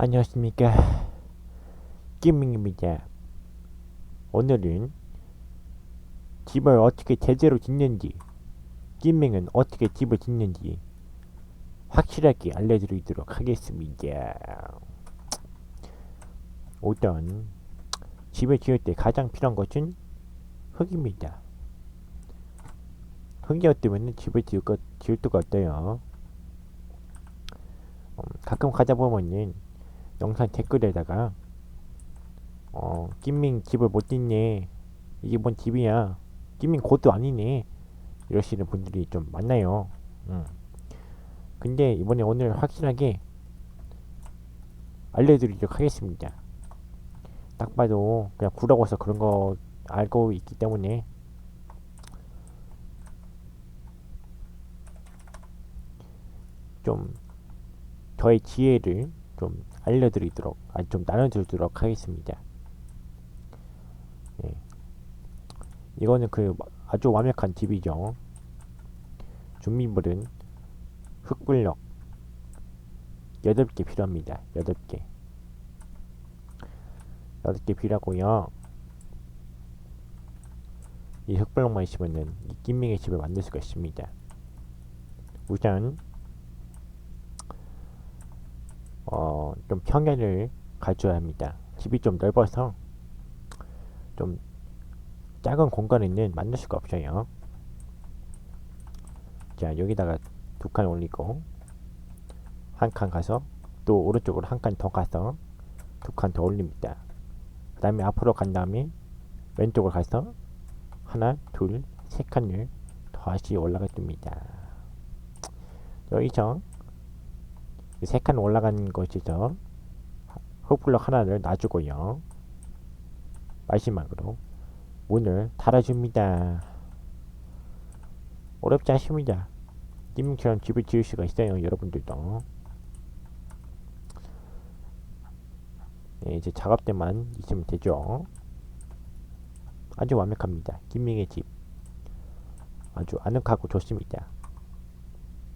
안녕하십니까. 김민입니다. 오늘은 집을 어떻게 제대로 짓는지 김민은 어떻게 집을 짓는지 확실하게 알려드리도록 하겠습니다. 우선 집을 지을 때 가장 필요한 것은 흙입니다. 흙이 없으면 집을 지을, 것, 지을 수가 없어요. 음, 가끔 가다 보면은 영상 댓글에다가 어 김민 집을 못 짓네. 이게 뭔 집이야? 김민 고도 아니네. 이러시는 분들이 좀 많나요? 음. 근데 이번에 오늘 확실하게 알려드리도록 하겠습니다. 딱 봐도 그냥 구라고 서 그런 거 알고 있기 때문에. 좀 저의 지혜를 좀 알려드리도록 아니 좀 나눠드리도록 하겠습니다. 예. 이거는 그 아주 완벽한 팁이죠. 준비물은 흙블럭 8개 필요합니다. 8개 8개 필요하고요. 이 흙블럭만 있으면은 이 김맹의 집을 만들 수가 있습니다. 우선 어, 좀 평야를 가져야 합니다. 집이 좀 넓어서 좀 작은 공간에는 만들 수가 없어요. 자, 여기다가 두 칸 올리고 한 칸 가서 또 오른쪽으로 한 칸 더 가서 두 칸 더 올립니다. 그 다음에 앞으로 간 다음에 왼쪽으로 가서 하나, 둘, 세 칸을 다시 올라가 줍니다. 여기서 세 칸 올라간 것이죠. 흙블럭 하나를 놔주고요. 마지막으로 문을 달아줍니다. 어렵지 않습니다. 님처럼 집을 지을 수가 있어요. 여러분들도. 네, 이제 작업대만 있으면 되죠. 아주 완벽합니다. 김민의 집. 아주 아늑하고 좋습니다.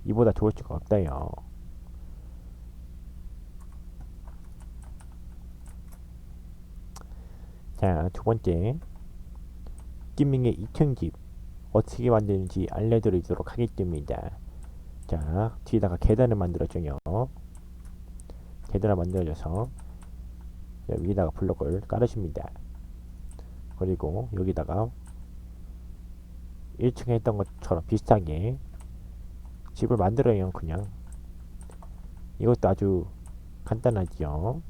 이보다 좋을 수가 없다요. 자, 두 번째. 김민의 2층 집 어떻게 만드는지 알려드리도록 하겠습니다. 자, 뒤에다가 계단을 만들어줘요. 계단을 만들어줘서 여기다가 블록을 깔아줍니다. 그리고 여기다가 1층에 했던 것처럼 비슷하게 집을 만들어요. 그냥 이것도 아주 간단하지요.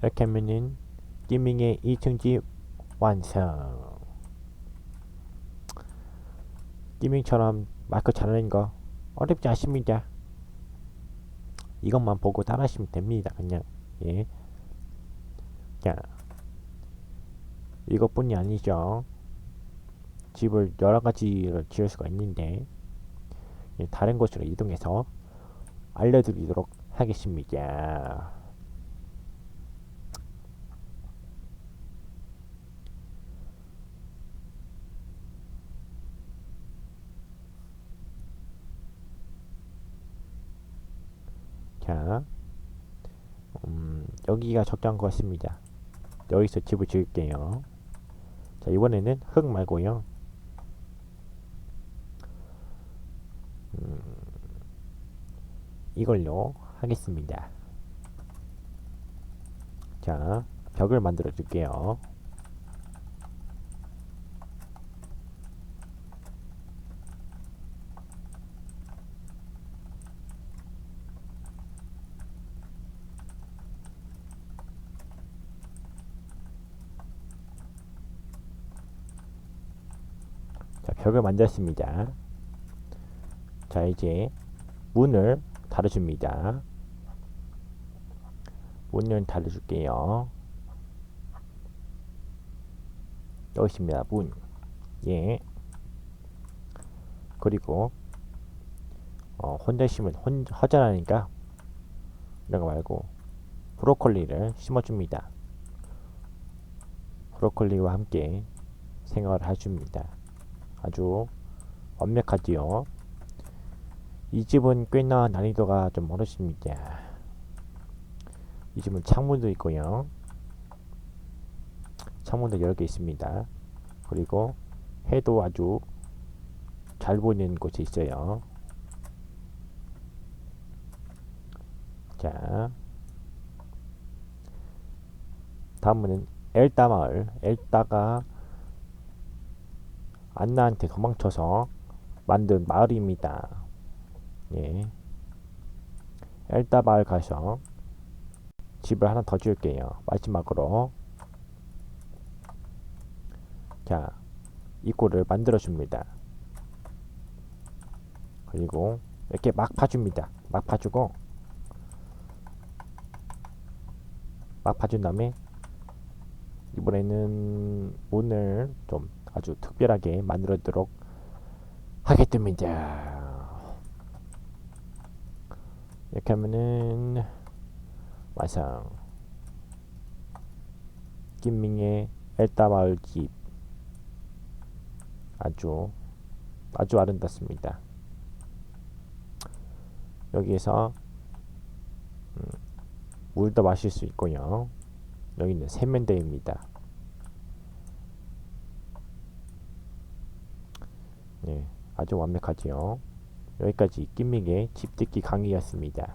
이렇게 하면은 끼밍의 2층 집 완성. 끼밍처럼 마크 잘하는 거 어렵지 않습니다. 이것만 보고 따라 하시면 됩니다 그냥. 예. 자 이것뿐이 아니죠. 집을 여러가지를 지을 수가 있는데 예, 다른 곳으로 이동해서 알려드리도록 하겠습니다 자, 음, 여기가 적당한 것 같습니다. 여기서 집을 지을게요. 자, 이번에는 흙 말고요. 음, 이걸로 하겠습니다. 자, 벽을 만들어 줄게요. 벽을 만들었습니다. 자, 이제 문을 달아줍니다. 문을 달아줄게요. 여기 있습니다. 문. 예. 그리고 어, 혼자 심은 혼, 허전하니까 이런 거 말고 브로콜리를 심어줍니다. 브로콜리와 함께 생활을 해줍니다. 아주 완벽하지요. 이 집은 꽤나 난이도가 좀 어렵습니다. 이 집은 창문도 있고요. 창문도 여러 개 있습니다. 그리고 해도 아주 잘 보이는 곳이 있어요. 자, 다음은 엘따 마을. 엘따가 안나한테 도망쳐서 만든 마을입니다. 예. 엘따 마을 가서 집을 하나 더 지을게요. 마지막으로. 자, 입구를 만들어 줍니다. 그리고 이렇게 막 파줍니다. 막 파주고 막 파준 다음에 이번에는 문을 좀 아주 특별하게 만들어도록 하겠습니다. 이렇게 하면은 완성. 김밍의 엘따 마을 집 아주 아주 아름답습니다. 여기에서 음, 물도 마실 수 있고요. 여기는 세면대입니다. 네, 아주 완벽하지요. 여기까지 김미의 집짓기 강의였습니다.